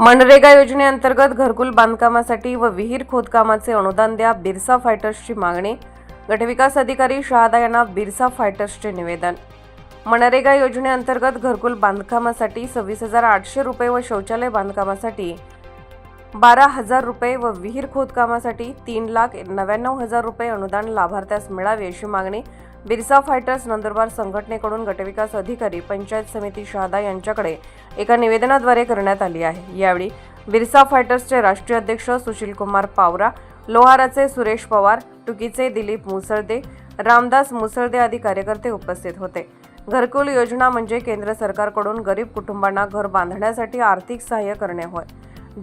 मनरेगा योजनेअंतर्गत घरकुल बांधकामासाठी व विहीर खोदकामाचे अनुदान द्या बिरसा फायटर्सची मागणी. गटविकास अधिकारी शहादा यांना बिरसा फायटर्सचे निवेदन. मनरेगा योजनेअंतर्गत घरकुल बांधकामासाठी सव्वीस हजार आठशे रुपये व शौचालय बांधकामासाठी बारा हजार रुपये व विहीर खोदकामासाठी तीन लाख नव्याण्णव हजार रुपये अनुदान लाभार्थ्यास मिळावे अशी मागणी बिरसा फायटर्स नंदुरबार संघटनेकडून गटविकास अधिकारी पंचायत समिती शहादा यांच्याकडे एका निवेदनाद्वारे करण्यात आली आहे. यावेळी बिरसा फायटर्सचे राष्ट्रीय अध्यक्ष सुशील कुमार पावरा लोहाराचे सुरेश पवार टुकीचे दिलीप मुसळदे रामदास मुसळदे आदी कार्यकर्ते उपस्थित होते. घरकुल योजना म्हणजे केंद्र सरकारकडून गरीब कुटुंबांना घर बांधण्यासाठी आर्थिक सहाय्य करणे होय.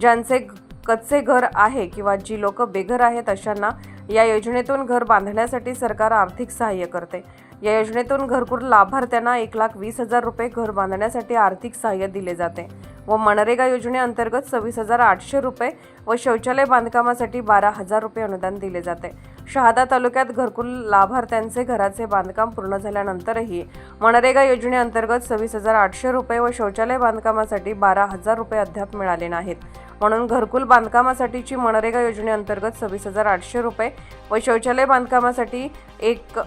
ज्यांचे कच्चे घर आहे किंवा जी लोक बेघर आहेत अशांना या योजनेतून घर बांधण्यासाठी सरकार आर्थिक सहाय्य करते. या योजनेतून घरकुल लाभार्थ्यांना एक लाख वीस हजार रुपये घर बांधण्यासाठी आर्थिक सहाय्य दिले जाते व मनरेगा योजनेअंतर्गत सव्वीस हजार आठशे रुपये व शौचालय बांधकामासाठी बारा हजार रुपये अनुदान दिले जाते. शहादा तालुक्यात घरकुल लाभार्थ्यांचे घराचे बांधकाम पूर्ण झाल्यानंतरही मनरेगा योजनेअंतर्गत सव्वीस हजार आठशे रुपये व शौचालय बांधकामासाठी बारा हजार रुपये अद्याप मिळाले नाहीत. म्हणून घरकुल बांधकामासाठीची मनरेगा योजनेअंतर्गत सव्वीस हजार आठशे रुपये व शौचालय बांधकामासाठी एक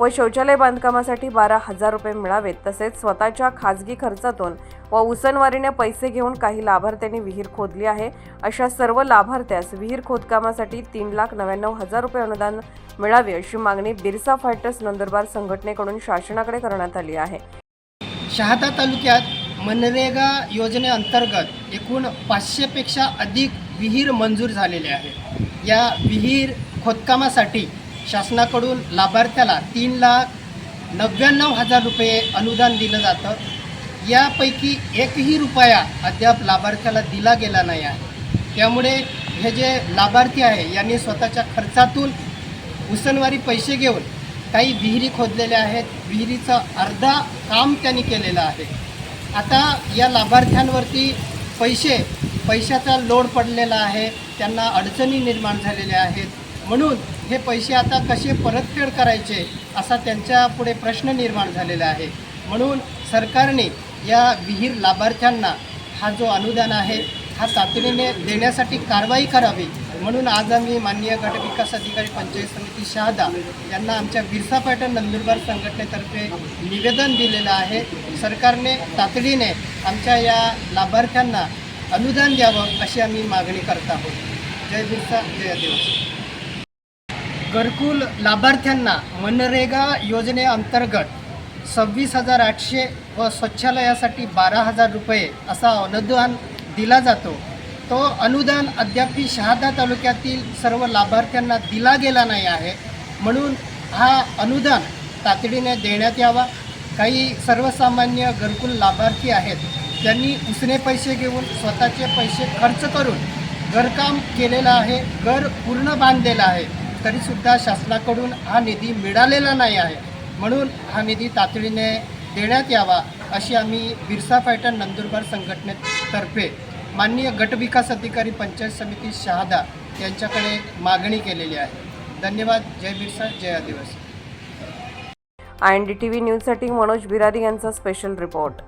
व शौचालय बांधकामासाठी बारा हजार रुपये मिळावेत तसेच स्वतःच्या खाजगी खर्चातून व उसनवारीने पैसे घेऊन काही लाभार्थ्यांनी विहीर खोदली आहे. अशा सर्व लाभार्थ्यास विहीर खोदकामासाठी तीन लाख नव्याण्णव हजार रुपये अनुदान मिळावे अशी मागणी बिरसा फायटर्स नंदुरबार संघटनेकडून शासनाकडे करण्यात आली आहे. शहादा तालुक्यात मनरेगा योजनेअंतर्गत एकूण पाचशेपेक्षा अधिक विहीर मंजूर झालेले आहेत. या विहीर खोदकामासाठी शासनाकडून लाभार्थ्याला तीन लाख नव्याण्णव हजार रुपये अनुदान दिलं जातं. यापैकी एकही रुपया अद्याप लाभार्थ्याला दिला गेला नाही आहे. त्यामुळे हे जे लाभार्थी आहे यांनी स्वतःच्या खर्चातून उसनवारी पैसे घेऊन काही विहिरी खोदलेल्या आहेत. विहिरीचं अर्धा काम त्यांनी केलेलं आहे. आता या लाभार्थ्यांवरती पैसे पैशाचा लोड पडलेला आहे त्यांना अडचणी निर्माण झालेल्या आहेत. म्हणून हे पैसे आता कसे परतफेड करायचे असा त्यांच्या पुढे प्रश्न निर्माण झालेला आहे. म्हणून सरकारने या विहीर लाभार्थ्यांना हा जो अनुदान आहे हा तातडीने देण्यासाठी कारवाई करावी म्हणून आज आम्ही माननीय गटविकास अधिकारी पंचायत समिती शहादा यांना आमच्या बिरसा पॅटर्न नंदुरबार संघटनेतर्फे निवेदन दिलेलं आहे. सरकारने तातडीने आमच्या या लाभार्थ्यांना अनुदान द्यावं अशी आम्ही मागणी करत आहोत. जय बिरसा जय देव घरकुल लाभार्थ्यांना मनरेगा योजनेअंतर्गत सव्वीस हजार आठशे व स्वच्छालयासाठी बारा हजार रुपये असा अनुदान दिला जातो. तो अनुदान अद्यापी शहादा तालुक्यातील सर्व लाभार्थ्यांना दिला गेला नाही आहे. म्हणून हा अनुदान तातडीने देण्यात यावा. काही सर्वसामान्य घरकुल लाभार्थी आहेत. त्यांनी उसने पैसे घेऊन स्वतःचे पैसे खर्च करून घरकाम केलेलं आहे. घर पूर्ण बांधलेलं आहे. तरीसुद्धा शासनाकडून हा निधी मिळालेला नाही आहे. म्हणून हा निधी तातडीने देण्यात यावा अशी आम्ही बिरसा फायटर नंदुरबार संघटनेतर्फे माननीय गटविकास अधिकारी पंचायत समिती शहादा यांच्याकडे मागणी केलेली आहे. धन्यवाद. जय बिरसा जय आदिवासी. I N D T V न्यूजसाठी मनोज बिरारी यांचा स्पेशल रिपोर्ट.